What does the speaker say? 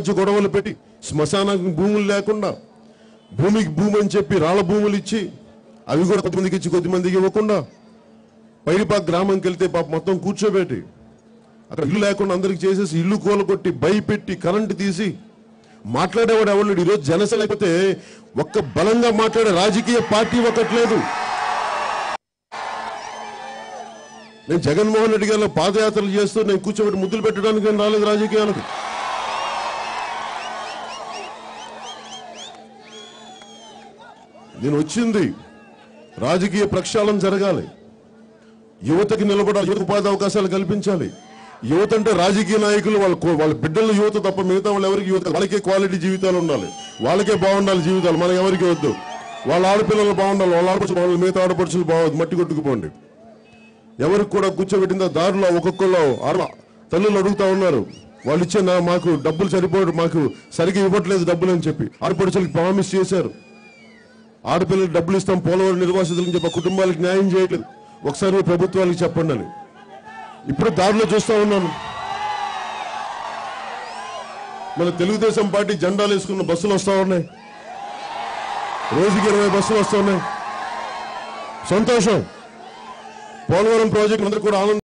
మధ్య గొడవలు పెట్టి శ్మశానానికి భూములు లేకుండా భూమికి భూమి అని చెప్పి రాళ్ళ భూములు ఇచ్చి అవి కూడా కొద్దిమందికి ఇచ్చి కొద్దిమందికి ఇవ్వకుండా పైరిపాక్ గ్రామంకి వెళ్తే పాప మొత్తం కూర్చోబెట్టి అక్కడ ఇల్లు లేకుండా అందరికి చేసేసి ఇల్లు కూలగొట్టి భయపెట్టి కరెంటు తీసి మాట్లాడేవాడు ఎవరు లేడు. ఈరోజు జనసేన లేకపోతే ఒక్క బలంగా మాట్లాడే రాజకీయ పార్టీ ఒకట్లేదు నేను జగన్మోహన్ రెడ్డి గారిలో పాదయాత్రలు చేస్తూ నేను కూర్చోబెట్టి ముద్దులు పెట్టడానికి రాలేదు రాజకీయాలకు నేను వచ్చింది. రాజకీయ ప్రక్షాళన జరగాలి. యువతకి నిలబడాలి యువత ఉపాధి అవకాశాలు కల్పించాలి. యువత అంటే రాజకీయ నాయకులు వాళ్ళ వాళ్ళ బిడ్డల యువత తప్ప మిగతా వాళ్ళు ఎవరికి యువత వాళ్ళకే క్వాలిటీ జీవితాలు ఉండాలి. వాళ్ళకే బాగుండాలి జీవితాలు. మనకి ఎవరికి వద్దు. వాళ్ళ ఆడపిల్లలు బాగుండాలి. వాళ్ళ ఆడపడుచులు వాళ్ళ మిగతా ఆడపడుచులు బాగోదు. మట్టి కొట్టుకుపోండి. ఎవరికి కూడా కూర్చోబెట్టిన దారిలో ఒక్కొక్కళ్ళు ఆడ తల్లులు అడుగుతా ఉన్నారు. వాళ్ళు ఇచ్చే మాకు డబ్బులు సరిపోడు మాకు సరిగ్గా ఇవ్వట్లేదు డబ్బులు అని చెప్పి ఆడపడుచులకు ప్రామిస్ చేశారు. ఆడపిల్లలకు డబ్బులు ఇస్తాం పోలవరం నిర్వాసితులని చెప్పి కుటుంబాలకు న్యాయం చేయట్లేదు. ఒకసారి ప్రభుత్వానికి చెప్పండి అని. ఇప్పుడు దారిలో చూస్తా ఉన్నాను. మన తెలుగుదేశం పార్టీ జెండాలు వేసుకున్న బస్సులు వస్తా ఉన్నాయి. రోజుకి ఇరవై బస్సులు వస్తా ఉన్నాయి. సంతోషం. పోలవరం ప్రాజెక్టు అందరూ కూడా ఆనందం